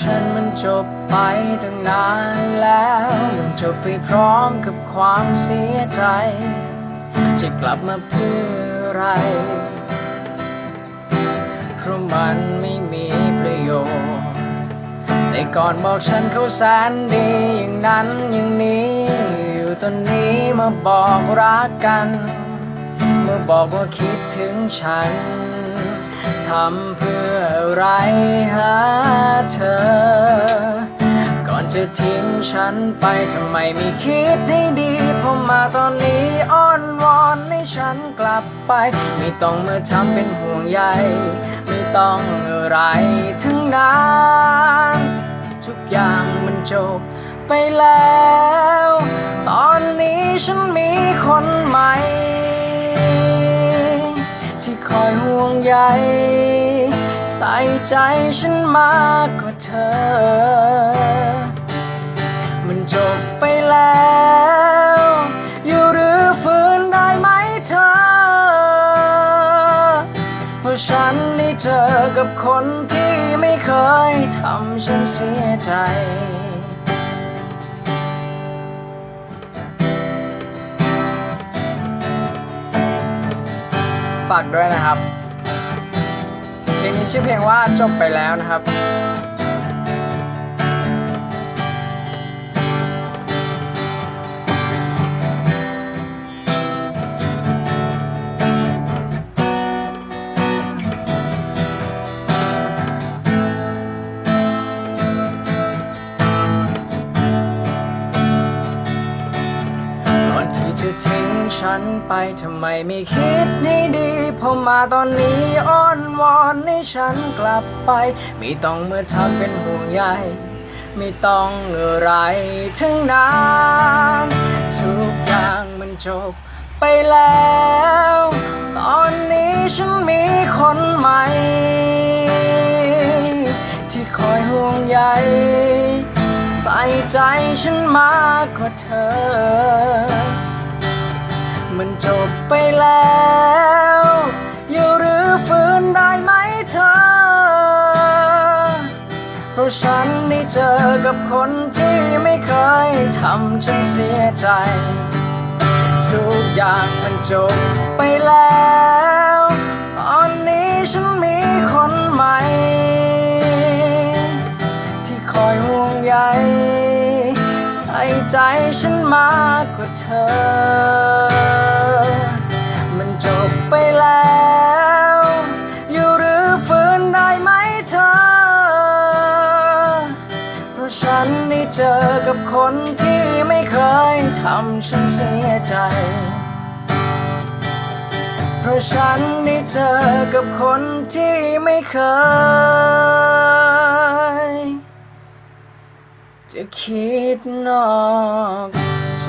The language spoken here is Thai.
ฉันมันจบไปตั้งนานแล้วมันจบไปพร้อมกับความเสียใจ จะกลับมาเพื่ออะไรเพราะมันไม่มีประโยชน์ แต่ก่อนบอกฉันเขาแสนดีอย่างนั้นอย่างนี้ อยู่ตอนนี้มาบอกรักกันเมื่อบอกว่าคิดถึงฉันทำเพื่ออะไรหา เธอ ก่อนจะทิ้งฉันไปทำไมไม่คิดให้ดีพอมาตอนนี้อ้อนวอนให้ฉันกลับไป ไม่ต้องมาทำเป็นห่วงใยไม่ต้องอะไรทั้งนั้นทุกอย่างมันจบไปแล้ว ตอนนี้ฉันมีคนใหม่ ที่คอยห่วงใย ใส่ใจฉันมากกว่าเธอ มันจบไปแล้ว อยู่หรือฝืนได้ไหมเธอ เพราะฉันได้เจอกับคนที่ไม่เคยทำฉันเสียใจฝากด้วยนะครับ มีชื่อเพลงว่าจบไปแล้วนะครับ จะทิ้งฉันไปทำไมไม่คิดให้ดีพอมาตอนนี้อ้อนวอนให้ฉันกลับไป ไม่ต้องเมื่อทำเป็นห่วงใยไม่ต้องอะไรทั้งนั้นทุกอย่างมันจบไปแล้ว ตอนนี้ฉันมีคนใหม่ ที่คอยห่วงใยใส่ใจฉันมากกว่าเธอ มันจบไปแล้ว อยู่หรือฝืนได้ไหมเธอ เพราะฉันได้เจอกับคนที่ไม่เคยทำฉันเสียใจ ทุกอย่างมันจบไปแล้วตอนนี้ฉันมีคนใหม่ ที่คอยห่วงใยใส่ใจฉันมากกว่าเธอ จบไปแล้ว อยู่หรือฝืนได้ไหมเธอ เพราะฉันได้เจอกับคนที่ไม่เคยทำฉันเสียใจ เพราะฉันได้เจอกับคนที่ไม่เคย จะคิดนอกใจ